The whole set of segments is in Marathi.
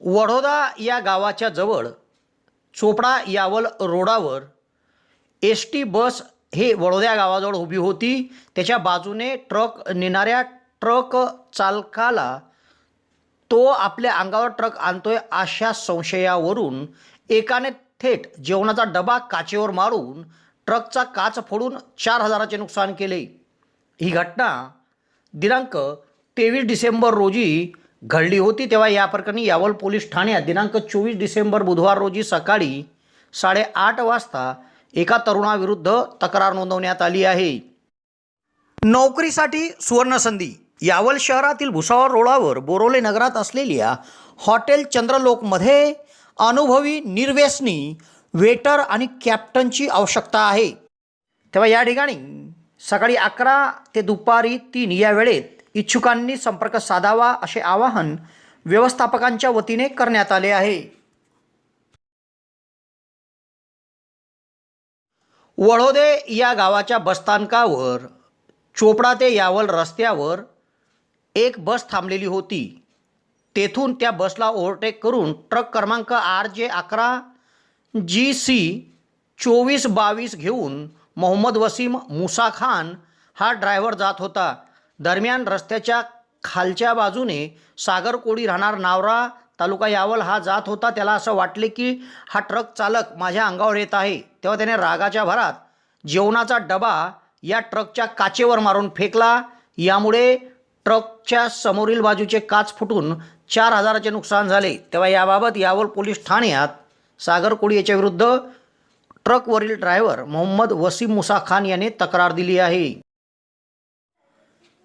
वडोदा या गावाच्या जवळ चोपडा यावल रोडावर एस टी बस हे वडोद्या गावाजवळ उभी होती. त्याच्या बाजूने ट्रक नेणाऱ्या ट्रक चालकाला तो आपल्या अंगावर ट्रक आणतोय अशा संशयावरून एकाने थेट जेवणाचा डबा काचेवर मारून ट्रकचा काच फोडून चार हजाराचे नुकसान केले. ही घटना दिनांक तेवीस डिसेंबर रोजी घडली होती तेव्हा या प्रकरणी यावल पोलीस ठाण्यात दिनांक चोवीस डिसेंबर बुधवार रोजी सकाळी साडेआठ वाजता एका तरुणाविरुद्ध तक्रार नोंदवण्यात आली आहे. नोकरीसाठी सुवर्णसंधी. यावल शहरातील भुसावळ रोडावर बोरोले नगरात असलेल्या हॉटेल चंद्रलोकमध्ये अनुभवी निर्व्यसनी वेटर आणि कॅप्टनची आवश्यकता आहे. तेव्हा या ठिकाणी सकाळी अकरा ते दुपारी तीन या वेळेत इच्छुकांनी संपर्क साधावा असे आवाहन व्यवस्थापकांच्या वतीने करण्यात आले आहे. वडोदे या गावाच्या बसस्थानकावर चोपडा ते यावल रस्त्यावर एक बस थांबलेली होती. तेथून त्या बसला ओव्हरटेक करून ट्रक क्रमांक आर जे अकरा जी सी चोवीस बावीस घेऊन मोहम्मद वसीम मुसा खान हा ड्रायव्हर जात होता. दरम्यान रस्त्याच्या खालच्या बाजूने सागरकोडी राहणार नावरा तालुका यावल हा जात होता. त्याला असं वाटले की हा ट्रक चालक माझ्या अंगावर येत आहे. तेव्हा त्याने रागाच्या भरात जेवणाचा डबा या ट्रकच्या काचेवर मारून फेकला. यामुळे ट्रकच्या समोरील बाजूचे काच फुटून चार हजाराचे नुकसान झाले. तेव्हा याबाबत यावल पोलीस ठाण्यात सागर कोळी याच्याविरुद्ध ट्रकवरील ड्रायव्हर मोहम्मद वसीम मुसा खान याने तक्रार दिली आहे.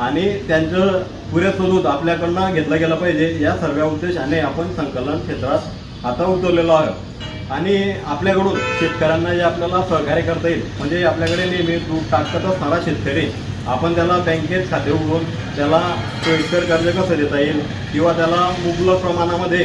आणि त्यांचं पुरेसं दूध आपल्याकडनं घेतलं गेलं पाहिजे. या सर्व उद्देशाने आपण संकलन क्षेत्रात आता उतरलेलो आहोत. आणि आपल्याकडून शेतकऱ्यांना जे आपल्याला सहकार्य करता येईल म्हणजे आपल्याकडे नेहमी दूध टाकत असणारा शेतकरी आपण त्याला बँकेत खाते उघडून त्याला सोयीस्कर कर्ज कसं देता येईल? किंवा त्याला मुबलक प्रमाणामध्ये